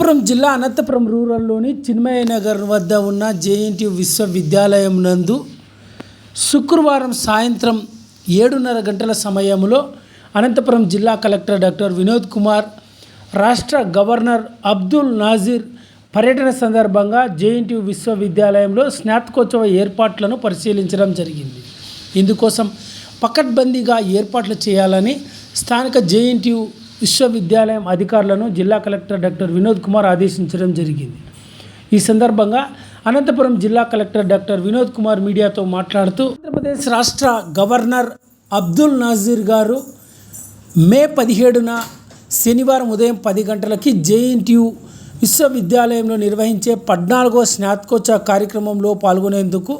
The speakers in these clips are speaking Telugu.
అనంతపురం జిల్లా అనంతపురం రూరల్లోని చిన్మయ నగర్ వద్ద ఉన్న జేఎన్టీ విశ్వవిద్యాలయం నందు శుక్రవారం సాయంత్రం ఏడున్నర గంటల సమయంలో అనంతపురం జిల్లా కలెక్టర్ డాక్టర్ వినోద్ కుమార్ రాష్ట్ర గవర్నర్ అబ్దుల్ నాజీర్ పర్యటన సందర్భంగా జేఎన్టీయు విశ్వవిద్యాలయంలో స్నాతకోత్సవ ఏర్పాట్లను పరిశీలించడం జరిగింది. ఇందుకోసం పకడ్బందీగా ఏర్పాట్లు చేయాలని స్థానిక జేఎన్టీయు విశ్వవిద్యాలయం అధికారులను జిల్లా కలెక్టర్ డాక్టర్ వినోద్ కుమార్ ఆదేశించడం జరిగింది. ఈ సందర్భంగా అనంతపురం జిల్లా కలెక్టర్ డాక్టర్ వినోద్ కుమార్ మీడియాతో మాట్లాడుతూ ఆంధ్రప్రదేశ్ రాష్ట్ర గవర్నర్ అబ్దుల్ నాజీర్ గారు మే పదిహేడున శనివారం ఉదయం పది గంటలకి జేఎన్టీయు విశ్వవిద్యాలయంలో నిర్వహించే పద్నాలుగో స్నాతకోత్సవ కార్యక్రమంలో పాల్గొనేందుకు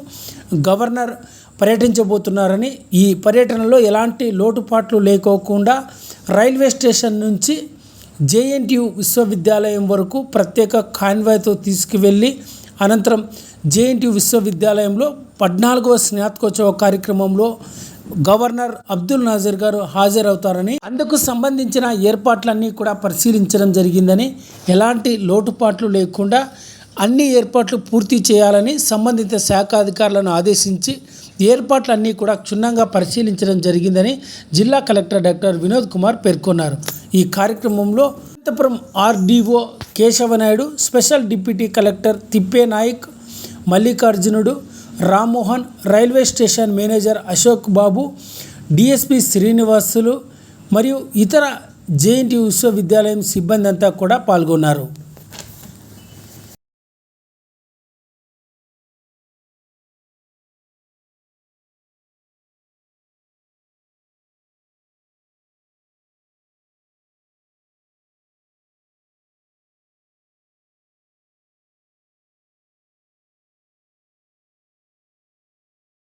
గవర్నర్ పర్యటించబోతున్నారని ఈ పర్యటనలో ఎలాంటి లోటుపాట్లు లేకోకుండా రైల్వే స్టేషన్ నుంచి జేఎన్టీయు విశ్వవిద్యాలయం వరకు ప్రత్యేక కాన్వాయ్తో తీసుకువెళ్ళి అనంతరం జేఎన్టీయు విశ్వవిద్యాలయంలో పద్నాలుగవ స్నాతకోత్సవ కార్యక్రమంలో గవర్నర్ అబ్దుల్ నాజర్ గారు హాజరవుతారని అందుకు సంబంధించిన ఏర్పాట్లన్నీ కూడా పరిశీలించడం జరిగిందని ఎలాంటి లోటుపాట్లు లేకుండా అన్ని ఏర్పాట్లు పూర్తి చేయాలని సంబంధిత శాఖ అధికారులను ఆదేశించి ఏర్పాట్లన్నీ కూడా క్షుణ్ణంగా పరిశీలించడం జరిగిందని జిల్లా కలెక్టర్ డాక్టర్ వినోద్ కుమార్ పేర్కొన్నారు. ఈ కార్యక్రమంలో Anantapuram RDO Keshavanaidu special deputy collector Thippe Nayak Mallikarjunudu Rammohan railway station manager Ashok Babu DSP Srinivasulu మరియు ఇతర జేఎన్టీ విశ్వవిద్యాలయం సిబ్బంది అంతా కూడా పాల్గొన్నారు.